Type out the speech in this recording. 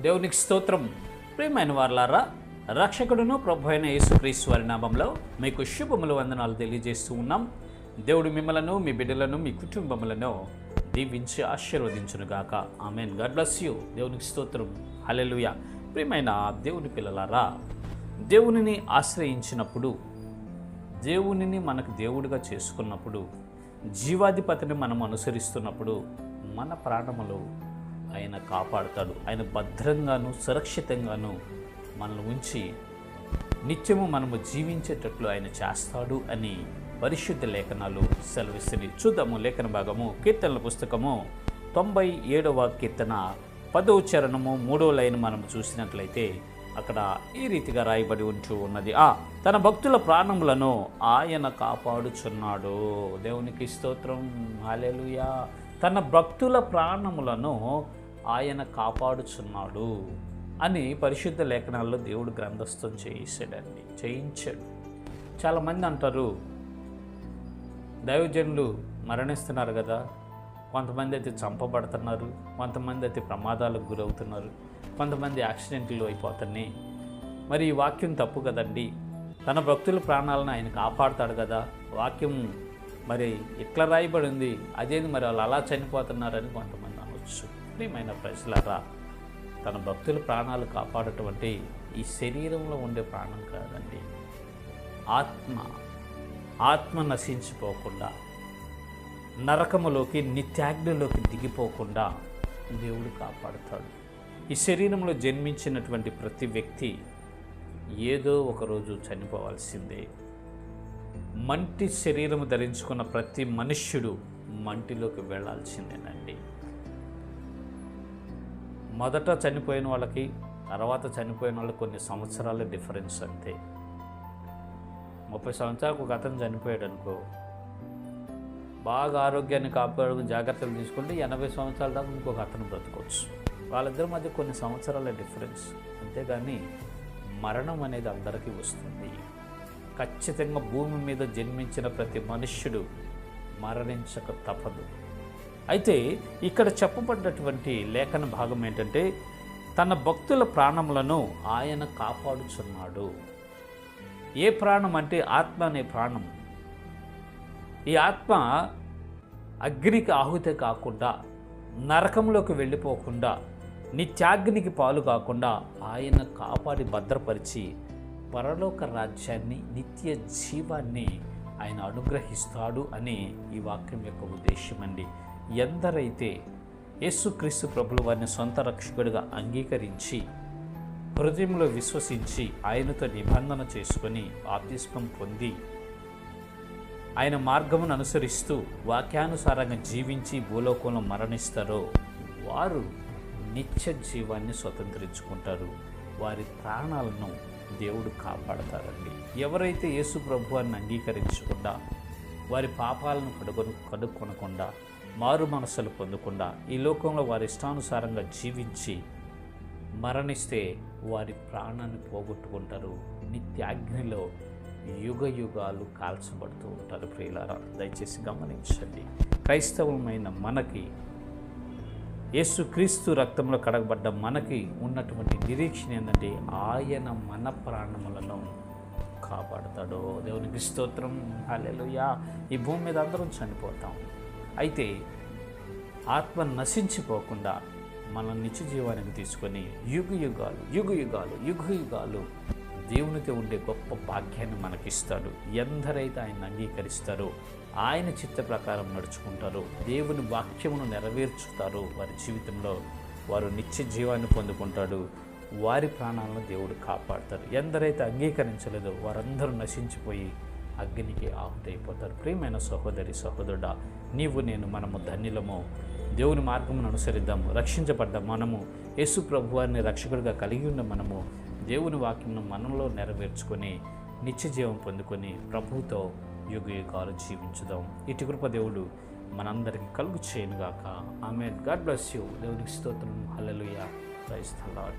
దేవునికి స్తోత్రం. ప్రియమైన వార్లారా రక్షకుడును ప్రభు అయిన యేసుక్రీస్తు వారి నామంలో మీకు శుభములు వందనాలు తెలియజేస్తూ ఉన్నాం. దేవుడు మిమ్మలను మీ బిడ్డలను మీ కుటుంబములను దీవించి ఆశీర్వదించునుగాక. ఆమెన్. God bless you. దేవునికి స్తోత్రం. హలెలుయ ప్రియమైన దేవుని పిల్లలారా దేవునిని ఆశ్రయించినప్పుడు దేవునిని మనకు దేవుడిగా చేసుకున్నప్పుడు జీవాధిపతిని మనం అనుసరిస్తున్నప్పుడు మన ప్రాణములు ఆయన కాపాడుతాడు. ఆయన భద్రంగాను సురక్షితంగాను మనల్ని ఉంచి నిత్యము మనము జీవించేటట్లు ఆయన చేస్తాడు అని పరిశుద్ధ లేఖనాలు సెలవిస్తుంది. చూద్దాము లేఖన భాగము కీర్తనల పుస్తకము తొంభై ఏడవ కీర్తన పదవ చరణము మూడో లైన్ మనం చూసినట్లయితే అక్కడ ఈ రీతిగా రాయబడి ఉంటూ ఉన్నది. ఆ తన భక్తుల ప్రాణములను ఆయన కాపాడుచున్నాడు. దేవునికి స్తోత్రం. హాలెలుయా తన భక్తుల ప్రాణములను ఆయన కాపాడుచున్నాడు అని పరిశుద్ధ లేఖనాల్లో దేవుడు గ్రంథస్థం చేయించాడండి చేయించాడు. చాలామంది అంటారు దైవజనులు మరణిస్తున్నారు కదా కొంతమంది అయితే చంపబడుతున్నారు కొంతమంది అయితే ప్రమాదాలకు గురవుతున్నారు కొంతమంది యాక్సిడెంట్లు అయిపోతున్నాయి. మరి ఈ వాక్యం తప్పు కదండి. తన భక్తుల ప్రాణాలను ఆయన కాపాడుతాడు కదా వాక్యం మరి ఇట్లా రాయబడి ఉంది అదేంది మరి వాళ్ళు అలా చనిపోతున్నారని కొంతమంది అనవచ్చు ప్రియమైన ప్రజలారా. తన భక్తుల ప్రాణాలు కాపాడటం అంటే ఈ శరీరంలో ఉండే ప్రాణం కాదండి. ఆత్మ ఆత్మ నశించిపోకుండా నరకములోకి నిత్యాగ్నిలోకి దిగిపోకుండా దేవుడు కాపాడుతాడు. ఈ శరీరంలో జన్మించినటువంటి ప్రతి వ్యక్తి ఏదో ఒకరోజు చనిపోవాల్సిందే. మంటి శరీరము ధరించుకున్న ప్రతి మనుష్యుడు మంటిలోకి వెళ్ళాల్సిందేనండి మొదట చనిపోయిన వాళ్ళకి తర్వాత చనిపోయిన వాళ్ళకి కొన్ని సంవత్సరాల డిఫరెన్స్ అంతే. ముప్పై సంవత్సరాలకు ఒక అతను చనిపోయాడు అనుకో బాగా ఆరోగ్యాన్ని కాపాడుకుని జాగ్రత్తలు తీసుకుంటే ఎనభై సంవత్సరాల దాకా ఇంకొక అతను బ్రతకవచ్చు వాళ్ళిద్దరి మధ్య కొన్ని సంవత్సరాల డిఫరెన్స్. అంతేగాని మరణం అనేది అందరికీ వస్తుంది. ఖచ్చితంగా భూమి మీద జన్మించిన ప్రతి మనుష్యుడు మరణించక తప్పదు. అయితే ఇక్కడ చెప్పబడ్డటువంటి లేఖన భాగం ఏంటంటే తన భక్తుల ప్రాణములను ఆయన కాపాడుచున్నాడు. ఏ ప్రాణం అంటే ఆత్మ అనే ప్రాణం. ఈ ఆత్మ అగ్నికి ఆహుతి కాకుండా నరకంలోకి వెళ్ళిపోకుండా నిత్యాగ్నికి పాలు కాకుండా ఆయన కాపాడి భద్రపరిచి పరలోక రాజ్యాన్ని నిత్య జీవాన్ని ఆయన అనుగ్రహిస్తాడు అని ఈ వాక్యం యొక్క ఉద్దేశం అండి ఎందరైతే యేసుక్రీస్తు ప్రభులు వారిని సొంత రక్షకుడిగా అంగీకరించి హృదయంలో విశ్వసించి ఆయనతో నిబంధన చేసుకొని ఆత్మీస్పం పొంది ఆయన మార్గమును అనుసరిస్తూ వాక్యానుసారంగా జీవించి భూలోకంలో మరణిస్తారో వారు నిత్య జీవాన్ని స్వతంత్రించుకుంటారు. వారి ప్రాణాలను దేవుడు కాపాడతారండి. ఎవరైతే యేసు ప్రభువాన్ని అంగీకరించకుండా వారి పాపాలను కడుగొను కడుక్కొనకుండా మారు మనస్సులు పొందకుండా ఈ లోకంలో వారి ఇష్టానుసారంగా జీవించి మరణిస్తే వారి ప్రాణాన్ని పోగొట్టుకుంటారు. నిత్యాగ్నిలో యుగ యుగాలు కాల్చబడుతూ ఉంటారు ప్రియులారా. దయచేసి గమనించండి. క్రైస్తవమైన మనకి యేసుక్రీస్తు రక్తంలో కడగబడ్డ మనకి ఉన్నటువంటి నిరీక్షణ ఏంటంటే ఆయన మన ప్రాణములను కాపాడతాడు. దేవునికి స్తోత్రం. హల్లెలూయా. ఈ భూమి మీద అందరం చనిపోతాం. అయితే ఆత్మ నశించిపోకుండా మన నిత్య జీవానికి తీసుకొని యుగ యుగాలు యుగ యుగాలు యుగ యుగాలు దేవునితో ఉండే గొప్ప భాగ్యాన్ని మనకిస్తాడు. ఎందరైతే ఆయన అంగీకరిస్తారో ఆయన చిత్త ప్రకారం నడుచుకుంటారో దేవుని వాక్యమును నెరవేర్చుతారో వారి జీవితంలో వారు నిత్య జీవాన్ని పొందుకుంటాడు. వారి ప్రాణాలను దేవుడు కాపాడతారు ఎందరైతే అంగీకరించలేదో వారందరూ నశించిపోయి అగ్నికి ఆహుతైపోతారు. ప్రియమైన సహోదరి సహోదరుడా నీవు నేను మనము ధన్యులము. దేవుని మార్గమును అనుసరిద్దాము రక్షించబడ్డ మనము. యేసు ప్రభువారిని రక్షకుడిగా కలిగి ఉన్న మనము దేవుని వాక్యంను మనంలో నెరవేర్చుకొని నిత్య జీవం పొందుకొని ప్రభువుతో యుగ యుగాలు జీవించుదాం. ఇటు కృప దేవుడు మనందరికీ కలుగు చేయనుగాక. ఆమె గాడ్ బ్లెస్ యూ. దేవునికి స్తోత్రం. హలలుయ క్రైస్తలాడ్